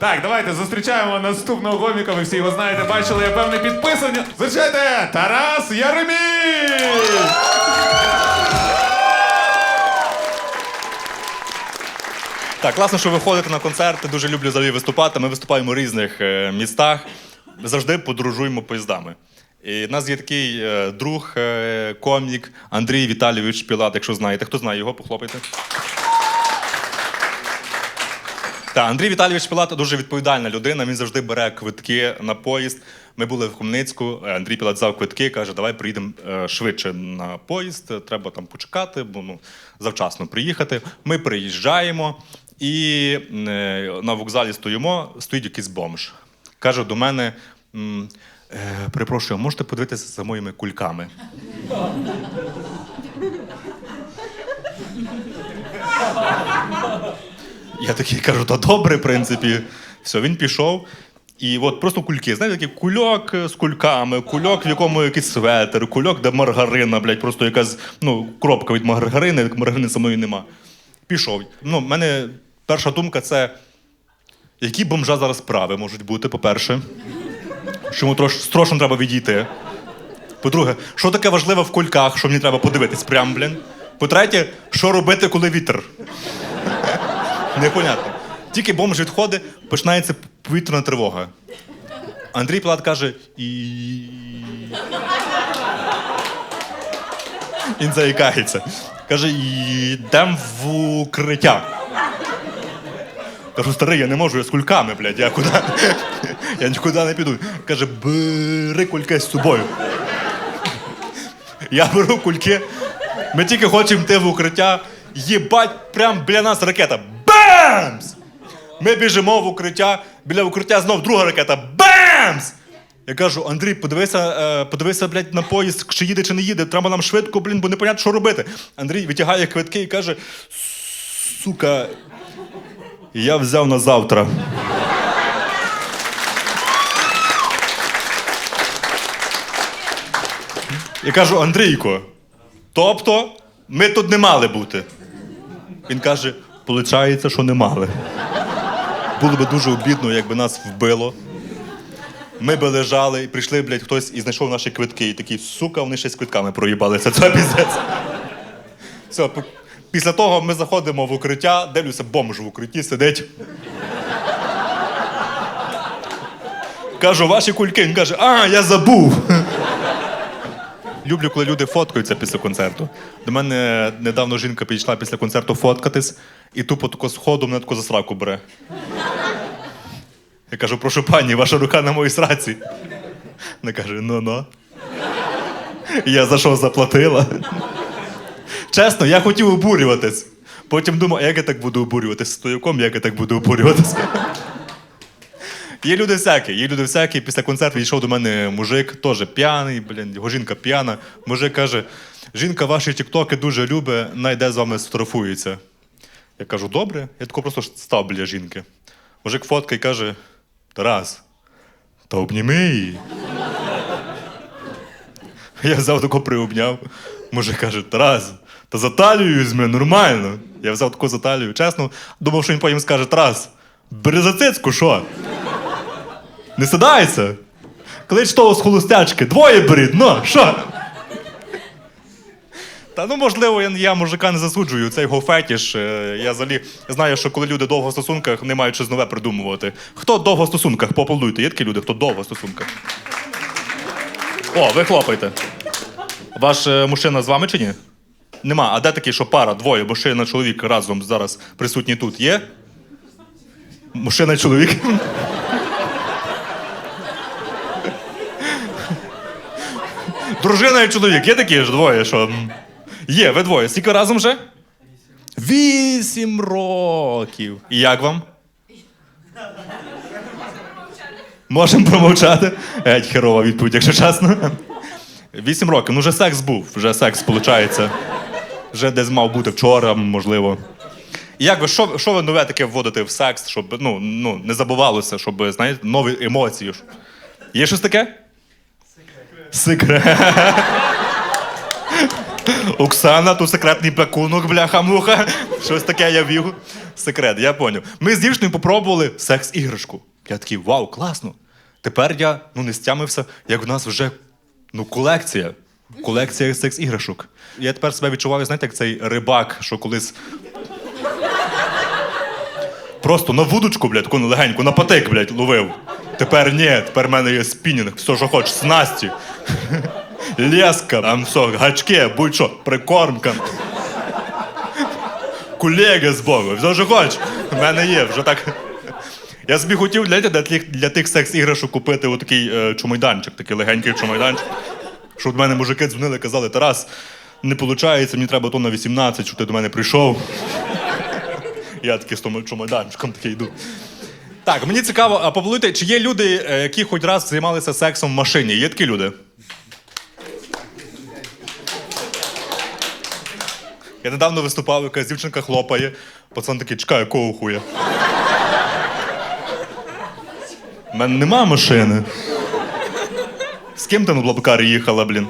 Так, давайте зустрічаємо наступного коміка. Ви всі його знаєте, бачили, я певне підписані. Зустрічайте! Тарас Яремій! Так, класно, що ви ходите на концерти. Дуже люблю взагалі виступати. Ми виступаємо в різних е, містах. Завжди подорожуємо поїздами. І в нас є такий е, друг, е, комік Андрій Віталійович Пілат, якщо знаєте. Хто знає його, похлопайте. Так, Андрій Віталійович Пілат дуже відповідальна людина. Він завжди бере квитки на поїзд. Ми були в Хмельницьку. е, Андрій Пілат взяв квитки, каже, давай приїдемо е, швидше на поїзд. Треба там почекати, бо ну завчасно приїхати. Ми приїжджаємо і е, на вокзалі стоїмо. Стоїть якийсь бомж. Каже до мене. Перепрошую, можете подивитися за моїми кульками? Я такий кажу, та добре, в принципі. Все, він пішов. І от просто кульки. Знаєте, такий кульок з кульками, кульок, в якому якийсь светер, кульок, де маргарина, блядь, просто якась ну, кропка від маргарини, маргарини самої нема. Пішов. Ну, в мене перша думка це. Які бомжа зараз справи можуть бути, по-перше? Що йому трош, строшно треба відійти. По-друге, що таке важливе в кульках, що мені треба подивитись прям, блін. По-третє, що робити, коли вітер? Непонятно. Тільки бомж відходить, починається повітряна тривога. Андрій Палат каже: і. Він заїкається. Каже, йдемо в укриття. Кажу, старий, я не можу, я з кульками, блядь, я куди? Я нікуди не піду. Каже, бери кульки з собою. Я беру кульки. Ми тільки хочемо йти в укриття. Їбать, прям біля нас ракета. Бамс! Ми біжимо в укриття, біля укриття знов друга ракета. Бамс! Я кажу, Андрій, подивися, е, подивися, блядь, на поїзд, чи їде, чи не їде. Треба нам швидко, блін, бо не понятно, що робити. Андрій витягає квитки і каже: сука, я взяв на завтра. Я кажу, Андрійко, тобто ми тут не мали бути. Він каже: виходить, що не мали. Було би дуже обідно, якби нас вбило. Ми би лежали прийшли, блядь, хтось і знайшов наші квитки. І такий, сука, вони ще з квитками проїбалися. Це піздець. Все, після того ми заходимо в укриття, дивлюся, бомж в укритті сидить. Кажу, ваші кульки. Він каже, а, я забув. Люблю, коли люди фоткаються після концерту. До мене недавно жінка підійшла після концерту фоткатись, і тупо тако сходу мене тако за сраку бере. Я кажу, прошу пані, ваша рука на моїй сраці. Вона каже, ну-ну. Я за що заплатила? Чесно, я хотів обурюватись. Потім думав, як я так буду обурюватись? Стояком, як я так буду обурюватись? Є люди всякі, є люди всякі. Після концерту йшов до мене мужик, теж п'яний, блін, його жінка п'яна. Мужик каже: жінка ваші тіктоки дуже любить, найде з вами сфотографується. Я кажу, добре. Я тако просто став біля жінки. Мужик фоткає і каже: Тарас, та обніми її. Я взяв тако приобняв. Мужик каже, Тарас, та за талію візьми, нормально. Я взяв таку за талію, чесно, думав, що він потім скаже, Тарас, бери за цицьку, що? Не сідайся. Клич того з холостячки, двоє беріть, ну, що? Та ну можливо, я, я мужика не засуджую, це його фетіш. Е, Я взагалі знаю, що коли люди довго в стосунках, не мають щось нове придумувати. Хто довго в стосунках? Поаплодуйте. Є такі люди, хто довго в стосунках. О, ви хлопайте. Ваш е, мужчина з вами чи ні? Нема. А де такий, що пара, двоє, мужчина, чоловік разом зараз присутні тут є? Мужчина і чоловік. Дружина і чоловік, є такі ж двоє, що. Є, ви двоє. Скільки разом вже? Вісім років. І як вам? Можемо промовчати? Геть херова відповідь, якщо чесно. Вісім років. Ну, вже секс був, вже секс, виходить. Вже десь мав бути вчора, можливо. І як ви, що, що ви нове таке вводите в секс, щоб ну, ну, не забувалося, щоб, знаєте, нові емоції? Є щось таке? Секрет. Оксана, тут секретний пакунок, бляха-муха. Щось таке я вів. Секрет, я поняв. Ми з дівчиною попробували секс-іграшку. Я такий, вау, класно. Тепер я ну, не стямився, як в нас вже ну, колекція. Колекція секс-іграшок. Я тепер себе відчуваю, знаєте, як цей рибак, що колись. Просто на вудочку, блядь, таку легеньку, на патик, блядь, ловив. Тепер ні, тепер в мене є спінінг, все, що хочеш, снасті. Леска, там все, гачки, будь-що, прикормка. Колеги з Богу, все, що хочеш. В мене є, вже так. Я собі хотів для, для, для тих секс-іграшок купити отакий е, чумайданчик, такий легенький чумайданчик. Щоб до мене мужики дзвонили, казали, Тарас, не виходить, мені треба то на 18, щоб ти до мене прийшов. Я такий з тому чумайданчиком такий йду. Так, мені цікаво, а поплуйте, чи є люди, е, які хоч раз займалися сексом в машині? Є такі люди? Я недавно виступав, якась дівчинка хлопає, пацан такий, чекай, якого хуя? У мене нема машини. З ким ти на блабкарі їхала, блін?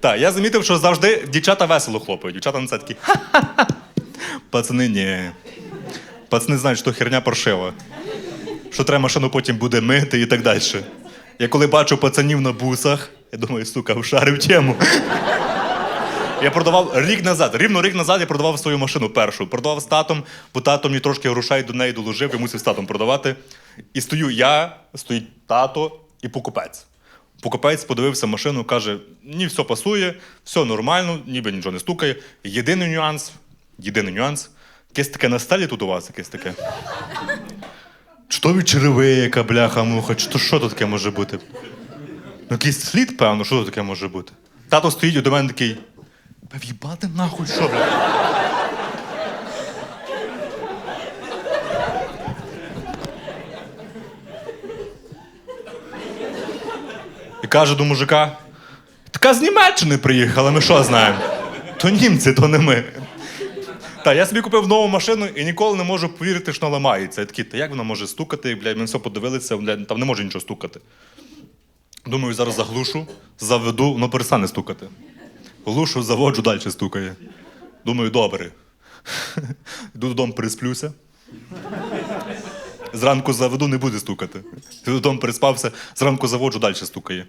Так, я замітив, що завжди дівчата весело хлопають. Дівчата на це такі. «Ха-ха-ха». Пацани, ні. Пацани знають, що херня паршива. Що треба машину потім буде мити і так далі. Я коли бачу пацанів на бусах, я думаю, сука, вшарив тему. Я продавав рік назад, рівно рік назад я продавав свою машину першу. Продавав з татом, бо тато мені трошки грошей до неї доложив, я мусив з татом продавати. І стою я, стоїть тато і покупець. Покупець подивився машину, каже: ні, все пасує, все нормально, ніби нічого не стукає. Єдиний нюанс, єдиний нюанс, якесь таке на стелі тут у вас, якесь таке. Чи то черевика, бляха, муха, чи то що тут таке може бути? Ну, якийсь слід, певно, що тут таке може бути? Тато стоїть до мене такий. В'їбати нахуй, що, бля? І каже до мужика: така з Німеччини приїхала, ми що знаємо? То німці, то не ми. Та я собі купив нову машину і ніколи не можу повірити, що вона ламається. Я такий, та як вона може стукати? Блядь, ми все подивилися, блядь, там не може нічого стукати. Думаю, зараз заглушу, заведу, воно перестане стукати. Глушу, заводжу, далі стукає. Думаю, добре. Йду додому, пересплюся. Зранку заведу, не буде стукати. Йду додому переспався, зранку заводжу, далі стукає.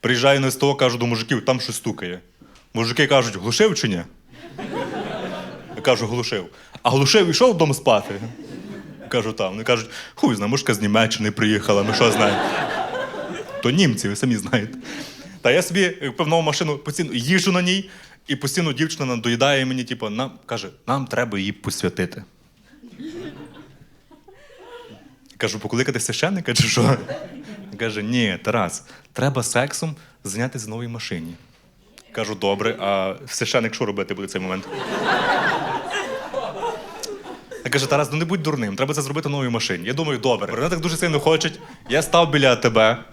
Приїжджаю на СТО, кажу до мужиків, там щось стукає. Мужики кажуть, глушив чи ні? Я кажу, глушив. А глушив йшов вдома спати. Кажу, там. Вони кажуть, хуй знає, мушка з Німеччини приїхала, ми що знаємо. То німці, ви самі знаєте. Та я собі е, певну машину постійно їжджу на ній, і постійно дівчина доїдає мені, типу, нам каже, нам треба її посвятити. Кажу, покликати священника чи що? Каже, ні, Тарас, треба сексом зайнятися в новій машині. Кажу, добре, а священик що робити буде в цей момент? Я каже, Тарас, ну не будь дурним, треба це зробити в новій машині. Я думаю, добре. Вони так дуже сильно хочуть. Я став біля тебе.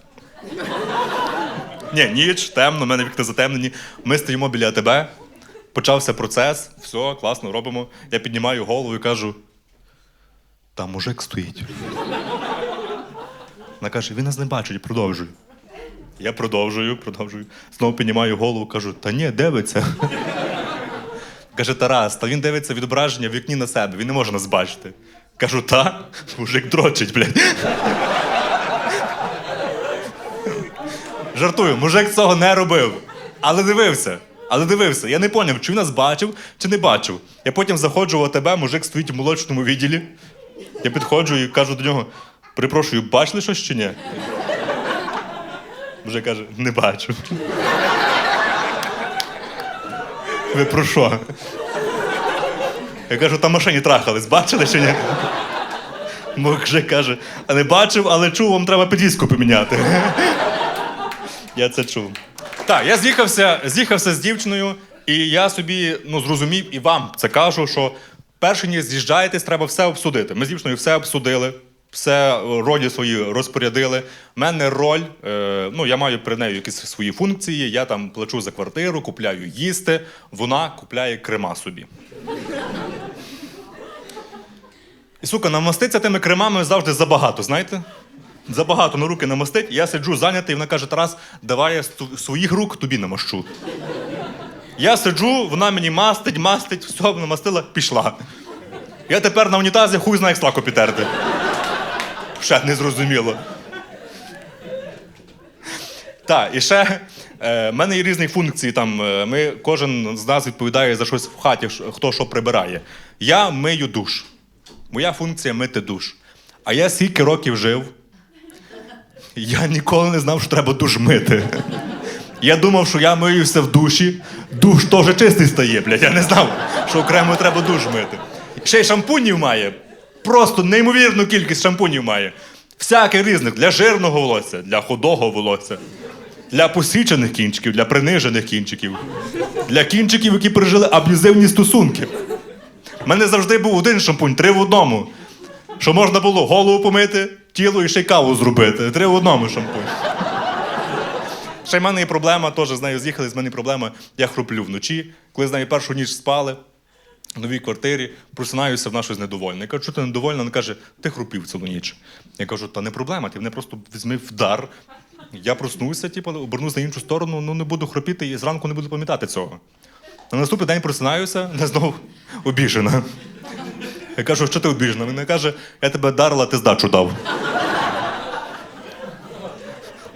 Ні, ніч, темно, в мене вікна затемнені. Ми стоїмо біля тебе. Почався процес, все, класно, робимо. Я піднімаю голову і кажу: там мужик стоїть. Вона каже, він нас не бачить, продовжуй. Я продовжую, продовжую. Знову піднімаю голову, кажу, та ні, дивиться. Каже, Тарас, та він дивиться відображення в вікні на себе, він не може нас бачити. Кажу, та, мужик дрочить, блядь. Жартую, мужик цього не робив. Але дивився. Але дивився. Я не поняв, чи він нас бачив, чи не бачив. Я потім заходжу в ОТБ, мужик стоїть в молочному відділі. Я підходжу і кажу до нього: перепрошую, бачили щось чи ні? Мужик каже, не бачу. Ви про що? Я кажу, там машині трахались, бачили чи ні? Мужик каже, а не бачив, але чув, вам треба підвіску поміняти. Я це чув. Так, я з'їхався, з'їхався з дівчиною, і я собі ну, зрозумів і вам це кажу, що перше ніж з'їжджаєтесь, треба все обсудити. Ми з дівчиною все обсудили, все е, ролі свої розпорядили. У мене роль, е, ну я маю при неї якісь свої функції. Я там плачу за квартиру, купляю їсти, вона купляє крема собі. І сука, намаститься тими кремами завжди забагато, знаєте? забагато на руки намастить, я сиджу зайнятий, вона каже: Тарас, давай я своїх рук тобі намащу. Я сиджу, вона мені мастить, мастить, все, намастила, пішла. Я тепер на унітазі хуй знає, як слако підтерти. Ще не зрозуміло. Так, і ще е, в мене є різні функції. Там, е, ми, кожен з нас відповідає за щось в хаті, хто що прибирає. Я мию душ. Моя функція мити душ. А я скільки років жив, я ніколи не знав, що треба душ мити. Я думав, що я миюся в душі, душ теж чистий стає, блядь. Я не знав, що окремо треба душ мити. Ще й шампунів має. Просто неймовірну кількість шампунів має. Всяких різних для жирного волосся, для худого волосся, для посічених кінчиків, для принижених кінчиків, для кінчиків, які пережили аб'юзивні стосунки. У мене завжди був один шампунь, три в одному. Що можна було голову помити, тіло і ще й каву зробити. Три в одному шампунь. Ще й в мене є проблема, теж з нею з'їхали, з мене проблема, я хроплю вночі. Коли з нею першу ніч спали новій квартирі, просинаюся, вона щось недовольна. Я кажу, що ти недовольна? Вона каже, ти хропів цілу ніч. Я кажу, та не проблема, ти мене просто візьми вдар. Я проснуся, типу, обернусь на іншу сторону, ну не буду хропіти і зранку не буду пам'ятати цього. На наступний день просинаюся, не знову обіжена. Я кажу, що ти обіжена? Вона каже, я тебе дарила, ти здачу дав.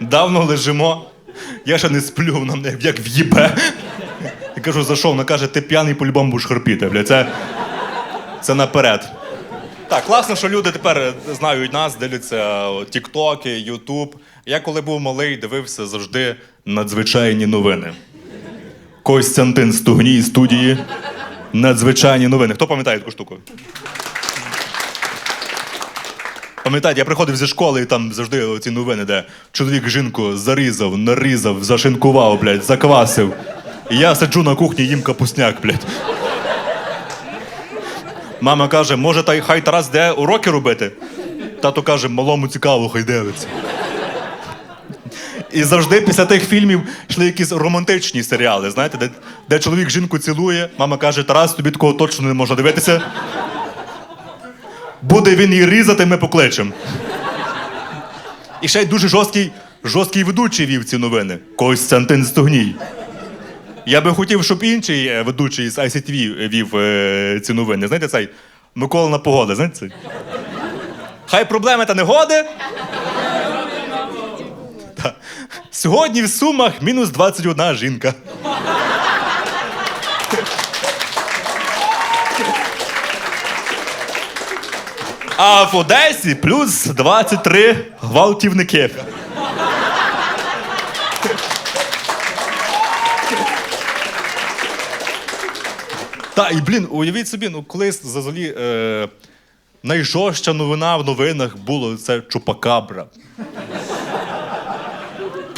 Давно лежимо, я ще не сплю, вона мене як в'їбе. Я кажу, за що? Вона каже, ти п'яний по-любому будеш хропіти. Бля, це, це наперед. Так, класно, що люди тепер знають нас, дивляться тіктоки, ютуб. Я коли був малий, дивився завжди надзвичайні новини. Костянтин Стугній студії. Надзвичайні новини. Хто пам'ятає таку штуку? Пам'ятаєте, я приходив зі школи і там завжди ці новини, де чоловік жінку зарізав, нарізав, зашинкував, блядь, заквасив. Я сиджу на кухні, їм капусняк, блядь. Мама каже, може, та хай Тарас де уроки робити? Тато каже, малому цікаво, хай дивиться. І завжди після тих фільмів йшли якісь романтичні серіали, знаєте, де, де чоловік жінку цілує, мама каже, Тарас, тобі такого точно не можна дивитися. Буде він її різати, ми покличемо. І ще й дуже жорсткий, жорсткий ведучий вів ці новини. Костянтин Стогній. Я би хотів, щоб інший е, ведучий з ICTV вів е, ці новини. Знаєте цей Микола Погода, знаєте цей? Хай проблеми та негоди. Та. Сьогодні в Сумах мінус 21 жінка. А в Одесі плюс 23 гвалтівники. Та, і блін, уявіть собі, ну колись взагалі е, найжорстча новина в новинах було це Чупакабра.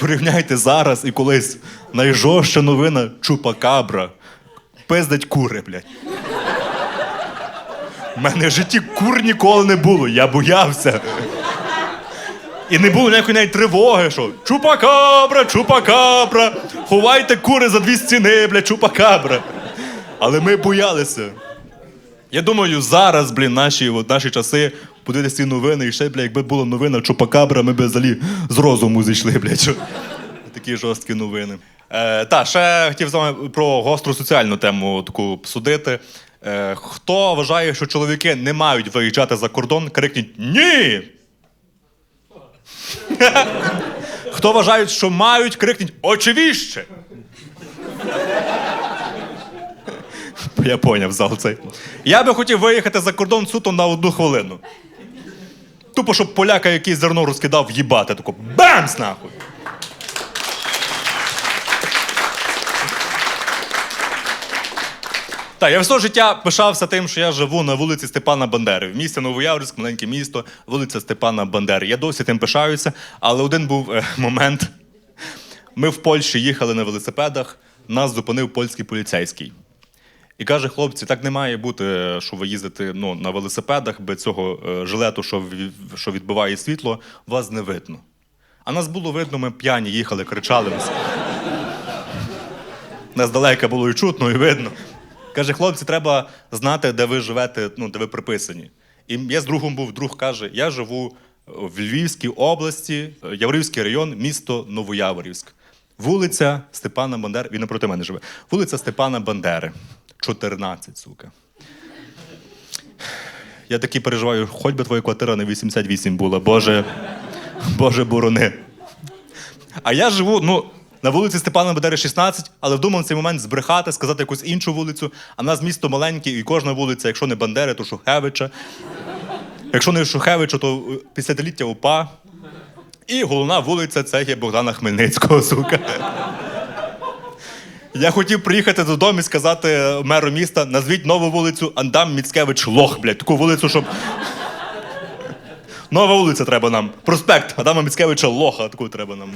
Порівняйте зараз і колись найжорстча новина Чупакабра. Пиздать кури, блядь. У мене в житті кур ніколи не було, я боявся. І не було ніякої навіть тривоги, що чупакабра, чупакабра, ховайте кури за дві стіни, бля, чупакабра. Але ми боялися. Я думаю, зараз, блін, наші, от, наші часи подивитися ці новини, і ще, бля, якби була новина Чупакабра, ми б взагалі з розуму зійшли. Що... Такі жорсткі новини. Е, та, ще хотів з вами про гостру соціальну тему таку судити. Е, хто вважає, що чоловіки не мають виїжджати за кордон, крикніть Ні! Хто вважає, що мають, крикніть Очевіще! Я поняв зал цей. Я би хотів виїхати за кордон суто на одну хвилину. Тупо, щоб поляка якийсь зерно розкидав їбати. Тако бамс нахуй. Так, я все життя пишався тим, що я живу на вулиці Степана Бандери. В місті Новояврськ, маленьке місто, вулиця Степана Бандери. Я досі тим пишаюся, але один був е, момент. Ми в Польщі їхали на велосипедах, нас зупинив польський поліцейський. І каже, хлопці, так не має бути, що ви їздите ну, на велосипедах без цього е, жилету, що, що відбиває світло, вас не видно. А нас було видно, ми п'яні їхали, кричали. Нас, нас далеко було і чутно, і видно. Каже, хлопці, треба знати, де ви живете, ну, де ви приписані. І я з другом був, друг каже, я живу в Львівській області, е, Яворівський район, місто Новояворівськ. Вулиця Степана Бандери. Він напроти мене живе. Вулиця Степана Бандери. 14, сука. Я такий переживаю, хоч би твоя квартира не 88 була. Боже, Боже борони. А я живу, ну, на вулиці Степана Бандери 16, але вдумав в цей момент збрехати, сказати якусь іншу вулицю. А в нас місто маленьке, і кожна вулиця, якщо не Бандери, то Шухевича. Якщо не Шухевича, то е, п'ятдесятиліття УПА. І головна вулиця це є Богдана Хмельницького, сука. Я хотів приїхати додому і сказати меру міста: назвіть нову вулицю Андам Міцкевич Лох, блядь, таку вулицю, щоб. Нова вулиця треба нам. Проспект Адама Міцкевича Лоха, таку треба нам.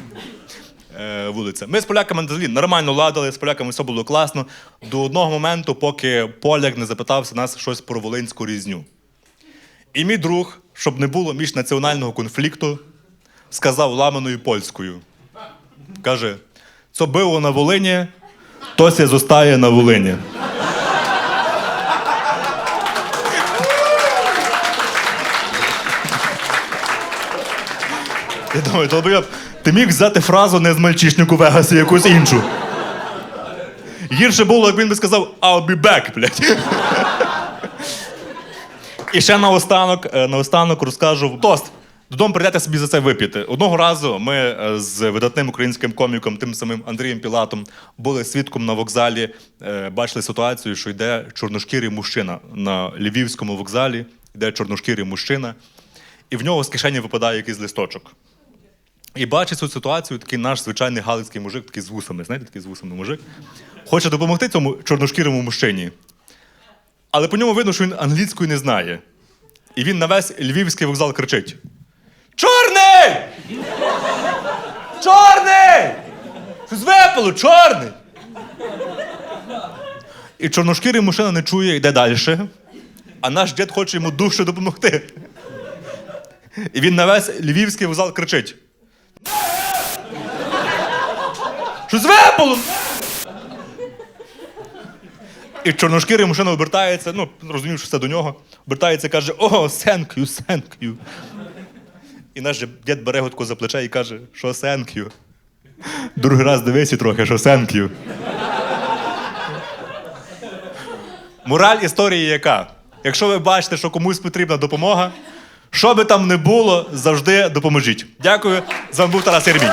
Е, вулиця. Ми з поляками взагалі нормально ладили, з поляками все було класно. До одного моменту, поки поляк не запитався нас щось про волинську різню. І мій друг, щоб не було міжнаціонального конфлікту, сказав ламаною польською. Каже: це було на Волині, то ся зостає на Волині. Я думаю, долбойоб, ти міг взяти фразу не з мальчишнику Вегасі, якусь іншу. Гірше було, як він би сказав I'll be back, блядь. І ще наостанок, е, наостанок розкажу тост. Додому прийдете собі за це вип'яти. Одного разу ми е, з видатним українським коміком, тим самим Андрієм Пілатом, були свідком на вокзалі, е, бачили ситуацію, що йде чорношкірий мужчина на львівському вокзалі, йде чорношкірий мужчина, і в нього з кишені випадає якийсь листочок. І бачить цю ситуацію такий наш звичайний галицький мужик, такий з вусами, знаєте, такий з вусами мужик, хоче допомогти цьому чорношкірому мужчині. Але по ньому видно, що він англійської не знає. І він на весь львівський вокзал кричить: Чорний! Чорний! Щось випало, чорний! І чорношкірий мужчина не чує, йде далі. А наш дід хоче йому дуже допомогти. І він на весь львівський вокзал кричить. Щось випало! І чорношкірий мужчина обертається, ну, розумів, що це до нього, обертається і каже: О, thank you, thank you. І наш же дід бере гудку за плече і каже, що you. Другий раз дивися трохи, що you. Мораль історії яка? Якщо ви бачите, що комусь потрібна допомога, що би там не було, завжди допоможіть. Дякую. З вами був Тарас Єрмій.